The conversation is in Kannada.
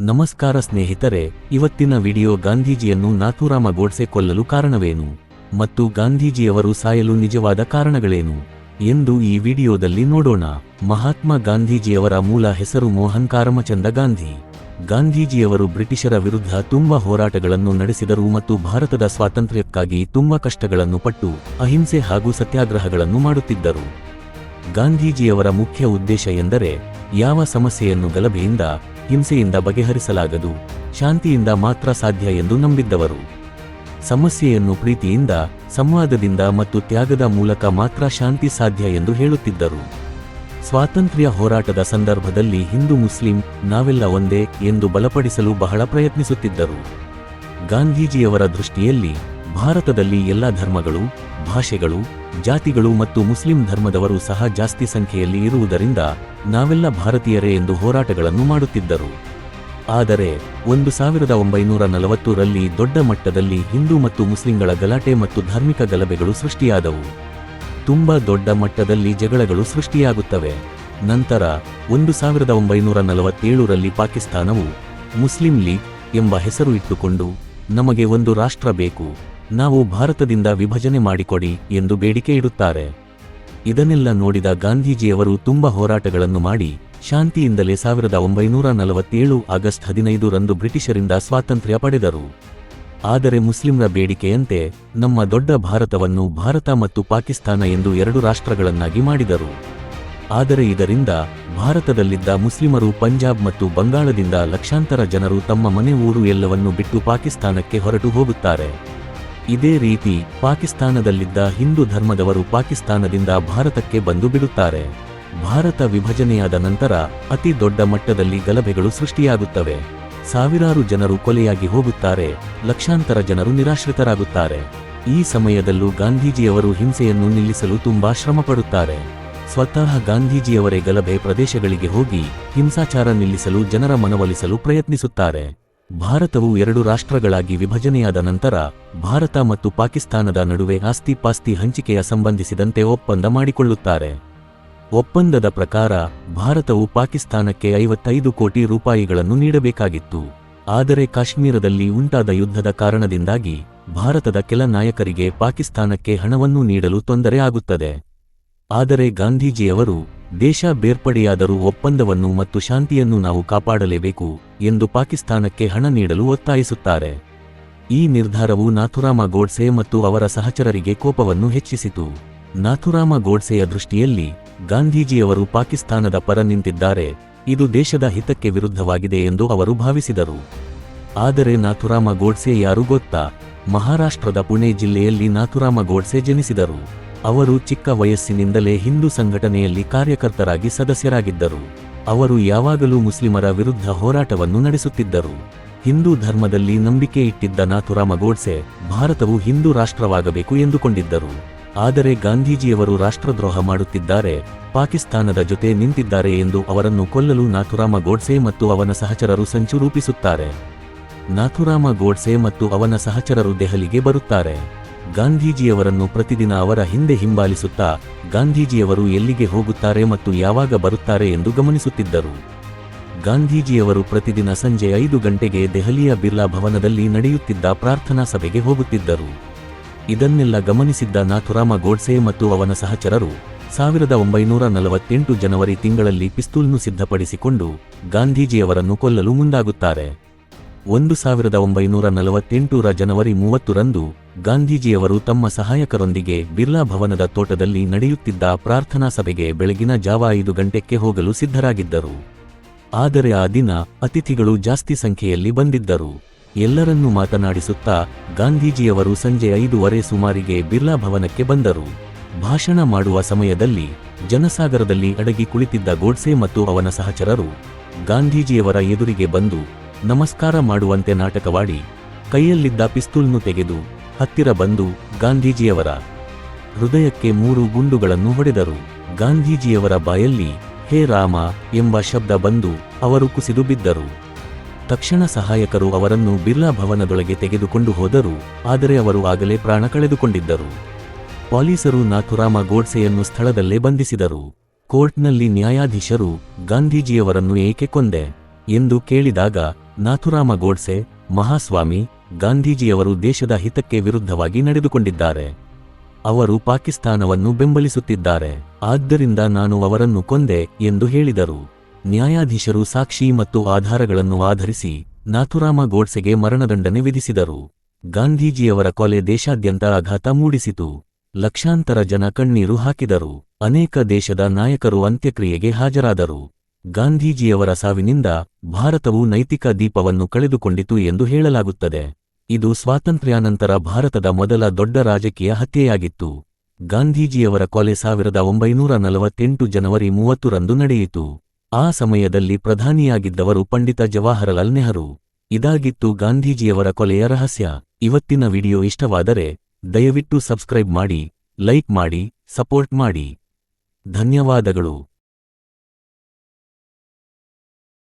ನಮಸ್ಕಾರ ಸ್ನೇಹಿತರೆ, ಇವತ್ತಿನ ವಿಡಿಯೋ ಗಾಂಧೀಜಿಯನ್ನು ನಾಥೂರಾಮ ಗೋಡ್ಸೆ ಕೊಲ್ಲಲು ಕಾರಣವೇನು? ಮತ್ತು ಗಾಂಧೀಜಿಯವರು ಸಾಯಲು ನಿಜವಾದ ಕಾರಣಗಳೇನು? ಎಂದು ಈ ವಿಡಿಯೋದಲ್ಲಿ ನೋಡೋಣ. ಮಹಾತ್ಮ ಗಾಂಧೀಜಿಯವರ ಮೂಲ ಹೆಸರು ಮೋಹನ್ ಕಾರಮಚಂದ ಗಾಂಧಿ. ಗಾಂಧೀಜಿಯವರು ಬ್ರಿಟಿಷರ ವಿರುದ್ಧ ತುಂಬಾ ಹೋರಾಟಗಳನ್ನು ನಡೆಸಿದರು ಮತ್ತು ಭಾರತದ ಸ್ವಾತಂತ್ರ್ಯಕ್ಕಾಗಿ ತುಂಬಾ ಕಷ್ಟಗಳನ್ನು ಪಟ್ಟು ಅಹಿಂಸೆ ಹಾಗೂ ಸತ್ಯಾಗ್ರಹಗಳನ್ನು ಮಾಡುತ್ತಿದ್ದರು. ಗಾಂಧೀಜಿಯವರ ಮುಖ್ಯ ಉದ್ದೇಶ ಎಂದರೆ, ಯಾವ ಸಮಸ್ಯೆಯನ್ನು ಗಲಭೆಯಿಂದ ಹಿಂಸೆಯಿಂದ ಬಗೆಹರಿಸಲಾಗದು, ಶಾಂತಿಯಿಂದ ಮಾತ್ರ ಸಾಧ್ಯ ಎಂದು ನಂಬಿದ್ದವರು. ಸಮಸ್ಯೆಯನ್ನು ಪ್ರೀತಿಯಿಂದ, ಸಂವಾದದಿಂದ ಮತ್ತು ತ್ಯಾಗದ ಮೂಲಕ ಮಾತ್ರ ಶಾಂತಿ ಸಾಧ್ಯ ಎಂದು ಹೇಳುತ್ತಿದ್ದರು. ಸ್ವಾತಂತ್ರ್ಯ ಹೋರಾಟದ ಸಂದರ್ಭದಲ್ಲಿ ಹಿಂದೂ ಮುಸ್ಲಿಂ ನಾವೆಲ್ಲ ಒಂದೇ ಎಂದು ಬಲಪಡಿಸಲು ಬಹಳ ಪ್ರಯತ್ನಿಸುತ್ತಿದ್ದರು. ಗಾಂಧೀಜಿಯವರ ದೃಷ್ಟಿಯಲ್ಲಿ ಭಾರತದಲ್ಲಿ ಎಲ್ಲ ಧರ್ಮಗಳು, ಭಾಷೆಗಳು, ಜಾತಿಗಳು ಮತ್ತು ಮುಸ್ಲಿಂ ಧರ್ಮದವರು ಸಹ ಜಾಸ್ತಿ ಸಂಖ್ಯೆಯಲ್ಲಿ ಇರುವುದರಿಂದ ನಾವೆಲ್ಲ ಭಾರತೀಯರೇ ಎಂದು ಹೋರಾಟಗಳನ್ನು ಮಾಡುತ್ತಿದ್ದರು. ಆದರೆ, ಒಂದು ಸಾವಿರದ ಒಂಬೈನೂರ ನಲವತ್ತರಲ್ಲಿ ದೊಡ್ಡ ಮಟ್ಟದಲ್ಲಿ ಹಿಂದೂ ಮತ್ತು ಮುಸ್ಲಿಂಗಳ ಗಲಾಟೆ ಮತ್ತು ಧಾರ್ಮಿಕ ಗಲಭೆಗಳು ಸೃಷ್ಟಿಯಾದವು. ತುಂಬ ದೊಡ್ಡ ಮಟ್ಟದಲ್ಲಿ ಜಗಳಗಳು ಸೃಷ್ಟಿಯಾಗುತ್ತವೆ. ನಂತರ, ಒಂದು ಸಾವಿರದ ಒಂಬೈನೂರ ನಲವತ್ತೇಳರಲ್ಲಿ ಪಾಕಿಸ್ತಾನವು ಮುಸ್ಲಿಂ ಲೀಗ್ ಎಂಬ ಹೆಸರು ಇಟ್ಟುಕೊಂಡು, ನಮಗೆ ಒಂದು ರಾಷ್ಟ್ರ ಬೇಕು, ನಾವು ಭಾರತದಿಂದ ವಿಭಜನೆ ಮಾಡಿಕೊಡಿ ಎಂದು ಬೇಡಿಕೆ ಇಡುತ್ತಾರೆ. ಇದನ್ನೆಲ್ಲ ನೋಡಿದ ಗಾಂಧೀಜಿಯವರು ತುಂಬ ಹೋರಾಟಗಳನ್ನು ಮಾಡಿ ಶಾಂತಿಯಿಂದಲೇ ಸಾವಿರದ ಒಂಬೈನೂರ ನಲವತ್ತೇಳು ಆಗಸ್ಟ್ ಹದಿನೈದರಂದು ಬ್ರಿಟಿಷರಿಂದ ಸ್ವಾತಂತ್ರ್ಯ ಪಡೆದರು. ಆದರೆ ಮುಸ್ಲಿಂರ ಬೇಡಿಕೆಯಂತೆ ನಮ್ಮ ದೊಡ್ಡ ಭಾರತವನ್ನು ಭಾರತ ಮತ್ತು ಪಾಕಿಸ್ತಾನ ಎಂದು ಎರಡು ರಾಷ್ಟ್ರಗಳನ್ನಾಗಿ ಮಾಡಿದರು. ಆದರೆ ಇದರಿಂದ ಭಾರತದಲ್ಲಿದ್ದ ಮುಸ್ಲಿಮರು ಪಂಜಾಬ್ ಮತ್ತು ಬಂಗಾಳದಿಂದ ಲಕ್ಷಾಂತರ ಜನರು ತಮ್ಮ ಮನೆ ಊರು ಎಲ್ಲವನ್ನೂ ಬಿಟ್ಟು ಪಾಕಿಸ್ತಾನಕ್ಕೆ ಹೊರಟು ಹೋಗುತ್ತಾರೆ. ಇದೇ ರೀತಿ ಪಾಕಿಸ್ತಾನದಲ್ಲಿದ್ದ ಹಿಂದೂ ಧರ್ಮದವರು ಪಾಕಿಸ್ತಾನದಿಂದ ಭಾರತಕ್ಕೆ ಬಂದು ಬಿಡುತ್ತಾರೆ. ಭಾರತ ವಿಭಜನೆಯಾದ ನಂತರ ಅತಿ ದೊಡ್ಡ ಮಟ್ಟದಲ್ಲಿ ಗಲಭೆಗಳು ಸೃಷ್ಟಿಯಾಗುತ್ತವೆ. ಸಾವಿರಾರು ಜನರು ಕೊಲೆಯಾಗಿ ಹೋಗುತ್ತಾರೆ, ಲಕ್ಷಾಂತರ ಜನರು ನಿರಾಶ್ರಿತರಾಗುತ್ತಾರೆ. ಈ ಸಮಯದಲ್ಲೂ ಗಾಂಧೀಜಿಯವರು ಹಿಂಸೆಯನ್ನು ನಿಲ್ಲಿಸಲು ತುಂಬಾ ಶ್ರಮಪಡುತ್ತಾರೆ. ಸ್ವತಃ ಗಾಂಧೀಜಿಯವರೇ ಗಲಭೆ ಪ್ರದೇಶಗಳಿಗೆ ಹೋಗಿ ಹಿಂಸಾಚಾರ ನಿಲ್ಲಿಸಲು ಜನರ ಮನವೊಲಿಸಲು ಪ್ರಯತ್ನಿಸುತ್ತಾರೆ. ಭಾರತವು ಎರಡು ರಾಷ್ಟ್ರಗಳಾಗಿ ವಿಭಜನೆಯಾದ ನಂತರ ಭಾರತ ಮತ್ತು ಪಾಕಿಸ್ತಾನದ ನಡುವೆ ಆಸ್ತಿ ಪಾಸ್ತಿ ಹಂಚಿಕೆಯ ಸಂಬಂಧಿಸಿದಂತೆ ಒಪ್ಪಂದ ಮಾಡಿಕೊಳ್ಳುತ್ತಾರೆ. ಒಪ್ಪಂದದ ಪ್ರಕಾರ, ಭಾರತವು ಪಾಕಿಸ್ತಾನಕ್ಕೆ ಐವತ್ತೈದು ಕೋಟಿ ರೂಪಾಯಿಗಳನ್ನು ನೀಡಬೇಕಾಗಿತ್ತು. ಆದರೆ ಕಾಶ್ಮೀರದಲ್ಲಿ ಉಂಟಾದ ಯುದ್ಧದ ಕಾರಣದಿಂದಾಗಿ ಭಾರತದ ಕೆಲ ನಾಯಕರಿಗೆ ಪಾಕಿಸ್ತಾನಕ್ಕೆ ಹಣವನ್ನು ನೀಡಲು ತೊಂದರೆ ಆಗುತ್ತದೆ. ಆದರೆ ಗಾಂಧೀಜಿಯವರು ದೇಶ ಬೇರ್ಪಡೆಯಾದರೂ ಒಪ್ಪಂದವನ್ನು ಮತ್ತು ಶಾಂತಿಯನ್ನು ನಾವು ಕಾಪಾಡಲೇಬೇಕು ಎಂದು ಪಾಕಿಸ್ತಾನಕ್ಕೆ ಹಣ ನೀಡಲು ಒತ್ತಾಯಿಸುತ್ತಾರೆ. ಈ ನಿರ್ಧಾರವು ನಾಥುರಾಮ ಗೋಡ್ಸೆ ಮತ್ತು ಅವರ ಸಹಚರರಿಗೆ ಕೋಪವನ್ನು ಹೆಚ್ಚಿಸಿತು. ನಾಥುರಾಮ ಗೋಡ್ಸೆಯ ದೃಷ್ಟಿಯಲ್ಲಿ, ಗಾಂಧೀಜಿಯವರು ಪಾಕಿಸ್ತಾನದ ಪರ ನಿಂತಿದ್ದಾರೆ, ಇದು ದೇಶದ ಹಿತಕ್ಕೆ ವಿರುದ್ಧವಾಗಿದೆ ಎಂದು ಅವರು ಭಾವಿಸಿದರು. ಆದರೆ ನಾಥುರಾಮ ಗೋಡ್ಸೆ ಯಾರು ಗೊತ್ತಾ, ಮಹಾರಾಷ್ಟ್ರದ ಪುಣೆ ಜಿಲ್ಲೆಯಲ್ಲಿ ನಾಥುರಾಮ ಗೋಡ್ಸೆ ಜನಿಸಿದರು. ಅವರು ಚಿಕ್ಕ ವಯಸ್ಸಿನಿಂದಲೇ ಹಿಂದೂ ಸಂಘಟನೆಯಲ್ಲಿ ಕಾರ್ಯಕರ್ತರಾಗಿ ಸದಸ್ಯರಾಗಿದ್ದರು. ಅವರು ಯಾವಾಗಲೂ ಮುಸ್ಲಿಮರ ವಿರುದ್ಧ ಹೋರಾಟವನ್ನು ನಡೆಸುತ್ತಿದ್ದರು. ಹಿಂದೂ ಧರ್ಮದಲ್ಲಿ ನಂಬಿಕೆ ಇಟ್ಟಿದ್ದ ನಾಥುರಾಮ ಗೋಡ್ಸೆ, ಭಾರತವು ಹಿಂದೂ ರಾಷ್ಟ್ರವಾಗಬೇಕು ಎಂದುಕೊಂಡಿದ್ದರು. ಆದರೆ ಗಾಂಧೀಜಿಯವರು ರಾಷ್ಟ್ರದ್ರೋಹ ಮಾಡುತ್ತಿದ್ದಾರೆ, ಪಾಕಿಸ್ತಾನದ ಜೊತೆ ನಿಂತಿದ್ದಾರೆ ಎಂದು ಅವರನ್ನು ಕೊಲ್ಲಲು ನಾಥುರಾಮ ಗೋಡ್ಸೆ ಮತ್ತು ಅವನ ಸಹಚರರು ಸಂಚು ರೂಪಿಸುತ್ತಾರೆ. ನಾಥುರಾಮ ಗೋಡ್ಸೆ ಮತ್ತು ಅವನ ಸಹಚರರು ದೆಹಲಿಗೆ ಬರುತ್ತಾರೆ. ಗಾಂಧೀಜಿಯವರನ್ನು ಪ್ರತಿದಿನ ಅವರ ಹಿಂದೆ ಹಿಂಬಾಲಿಸುತ್ತಾ ಗಾಂಧೀಜಿಯವರು ಎಲ್ಲಿಗೆ ಹೋಗುತ್ತಾರೆ ಮತ್ತು ಯಾವಾಗ ಬರುತ್ತಾರೆ ಎಂದು ಗಮನಿಸುತ್ತಿದ್ದರು. ಗಾಂಧೀಜಿಯವರು ಪ್ರತಿದಿನ ಸಂಜೆ ಐದು ಗಂಟೆಗೆ ದೆಹಲಿಯ ಬಿರ್ಲಾ ಭವನದಲ್ಲಿ ನಡೆಯುತ್ತಿದ್ದ ಪ್ರಾರ್ಥನಾ ಸಭೆಗೆ ಹೋಗುತ್ತಿದ್ದರು. ಇದನ್ನೆಲ್ಲ ಗಮನಿಸಿದ್ದ ನಾಥುರಾಮ ಗೋಡ್ಸೆ ಮತ್ತು ಅವನ ಸಹಚರರು ಸಾವಿರದ ಒಂಬೈನೂರ ನಲವತ್ತೆಂಟು ಜನವರಿ ತಿಂಗಳಲ್ಲಿ ಪಿಸ್ತೂಲ್ನು ಸಿದ್ಧಪಡಿಸಿಕೊಂಡು ಗಾಂಧೀಜಿಯವರನ್ನು ಕೊಲ್ಲಲು ಮುಂದಾಗುತ್ತಾರೆ. ಒಂದು ಸಾವಿರದ ಒಂಬೈನೂರ ನಲವತ್ತೆಂಟರ ಜನವರಿ ಮೂವತ್ತರಂದು ಗಾಂಧೀಜಿಯವರು ತಮ್ಮ ಸಹಾಯಕರೊಂದಿಗೆ ಬಿರ್ಲಾ ಭವನದ ತೋಟದಲ್ಲಿ ನಡೆಯುತ್ತಿದ್ದ ಪ್ರಾರ್ಥನಾ ಸಭೆಗೆ ಬೆಳಗಿನ ಜಾವ ಐದು ಗಂಟೆಕ್ಕೆ ಹೋಗಲು ಸಿದ್ಧರಾಗಿದ್ದರು. ಆದರೆ ಆ ದಿನ ಅತಿಥಿಗಳು ಜಾಸ್ತಿ ಸಂಖ್ಯೆಯಲ್ಲಿ ಬಂದಿದ್ದರು. ಎಲ್ಲರನ್ನೂ ಮಾತನಾಡಿಸುತ್ತಾ ಗಾಂಧೀಜಿಯವರು ಸಂಜೆ ಐದೂವರೆ ಸುಮಾರಿಗೆ ಬಿರ್ಲಾ ಭವನಕ್ಕೆ ಬಂದರು. ಭಾಷಣ ಮಾಡುವ ಸಮಯದಲ್ಲಿ ಜನಸಾಗರದಲ್ಲಿ ಅಡಗಿ ಕುಳಿತಿದ್ದ ಗೋಡ್ಸೆ ಮತ್ತು ಅವನ ಸಹಚರರು ಗಾಂಧೀಜಿಯವರ ಎದುರಿಗೆ ಬಂದು ನಮಸ್ಕಾರ ಮಾಡುವಂತೆ ನಾಟಕವಾಡಿ ಕೈಯಲ್ಲಿದ್ದ ಪಿಸ್ತೂಲ್ನು ತೆಗೆದು ಹತ್ತಿರ ಬಂದು ಗಾಂಧೀಜಿಯವರ ಹೃದಯಕ್ಕೆ ಮೂರು ಗುಂಡುಗಳನ್ನು ಹೊಡೆದರು. ಗಾಂಧೀಜಿಯವರ ಬಾಯಲ್ಲಿ ಹೇ ರಾಮ ಎಂಬ ಶಬ್ದ ಬಂದು ಅವರು ಕುಸಿದು ಬಿದ್ದರು. ತಕ್ಷಣ ಸಹಾಯಕರು ಅವರನ್ನು ಬಿರ್ಲಾ ಭವನದೊಳಗೆ ತೆಗೆದುಕೊಂಡು ಹೋದರು, ಆದರೆ ಅವರು ಆಗಲೇ ಪ್ರಾಣ ಕಳೆದುಕೊಂಡಿದ್ದರು. ಪೊಲೀಸರು ನಾಥುರಾಮ ಗೋಡ್ಸೆಯನ್ನು ಸ್ಥಳದಲ್ಲೇ ಬಂಧಿಸಿದರು. ಕೋರ್ಟ್ನಲ್ಲಿ ನ್ಯಾಯಾಧೀಶರು ಗಾಂಧೀಜಿಯವರನ್ನು ಏಕೆ ಕೊಂದೆ ಎಂದು ಕೇಳಿದಾಗ ನಾಥುರಾಮ ಗೋಡ್ಸೆ, ಮಹಾಸ್ವಾಮಿ, ಗಾಂಧೀಜಿಯವರು ದೇಶದ ಹಿತಕ್ಕೆ ವಿರುದ್ಧವಾಗಿ ನಡೆದುಕೊಂಡಿದ್ದಾರೆ. ಅವರು ಪಾಕಿಸ್ತಾನವನ್ನು ಬೆಂಬಲಿಸುತ್ತಿದ್ದಾರೆ. ಆದ್ದರಿಂದ ನಾನು ಅವರನ್ನು ಕೊಂದೆ ಎಂದು ಹೇಳಿದರು. ನ್ಯಾಯಾಧೀಶರು ಸಾಕ್ಷಿ ಮತ್ತು ಆಧಾರಗಳನ್ನು ಆಧರಿಸಿ ನಾಥುರಾಮ ಗೋಡ್ಸೆಗೆ ಮರಣದಂಡನೆ ವಿಧಿಸಿದರು. ಗಾಂಧೀಜಿಯವರ ಕೊಲೆ ದೇಶಾದ್ಯಂತ ಆಘಾತ ಮೂಡಿಸಿತು. ಲಕ್ಷಾಂತರ ಜನ ಕಣ್ಣೀರು ಹಾಕಿದರು. ಅನೇಕ ದೇಶದ ನಾಯಕರು ಅಂತ್ಯಕ್ರಿಯೆಗೆ ಹಾಜರಾದರು. ಗಾಂಧೀಜಿಯವರ ಸಾವಿನಿಂದ ಭಾರತವು ನೈತಿಕ ದೀಪವನ್ನು ಕಳೆದುಕೊಂಡಿತು ಎಂದು ಹೇಳಲಾಗುತ್ತದೆ. ಇದು ಸ್ವಾತಂತ್ರ್ಯಾನಂತರ ಭಾರತದ ಮೊದಲ ದೊಡ್ಡ ರಾಜಕೀಯ ಹತ್ಯೆಯಾಗಿತ್ತು. ಗಾಂಧೀಜಿಯವರ ಕೊಲೆ ಸಾವಿರದ ಒಂಬೈನೂರ ನಲವತ್ತೆಂಟು ಜನವರಿ ಮೂವತ್ತರಂದು ನಡೆಯಿತು. ಆ ಸಮಯದಲ್ಲಿ ಪ್ರಧಾನಿಯಾಗಿದ್ದವರು ಪಂಡಿತ ಜವಾಹರಲಾಲ್ ನೆಹರು. ಇದಾಗಿತ್ತು ಗಾಂಧೀಜಿಯವರ ಕೊಲೆಯ ರಹಸ್ಯ. ಇವತ್ತಿನ ವಿಡಿಯೋ ಇಷ್ಟವಾದರೆ ದಯವಿಟ್ಟು ಸಬ್ಸ್ಕ್ರೈಬ್ ಮಾಡಿ, ಲೈಕ್ ಮಾಡಿ, ಸಪೋರ್ಟ್ ಮಾಡಿ. ಧನ್ಯವಾದಗಳು.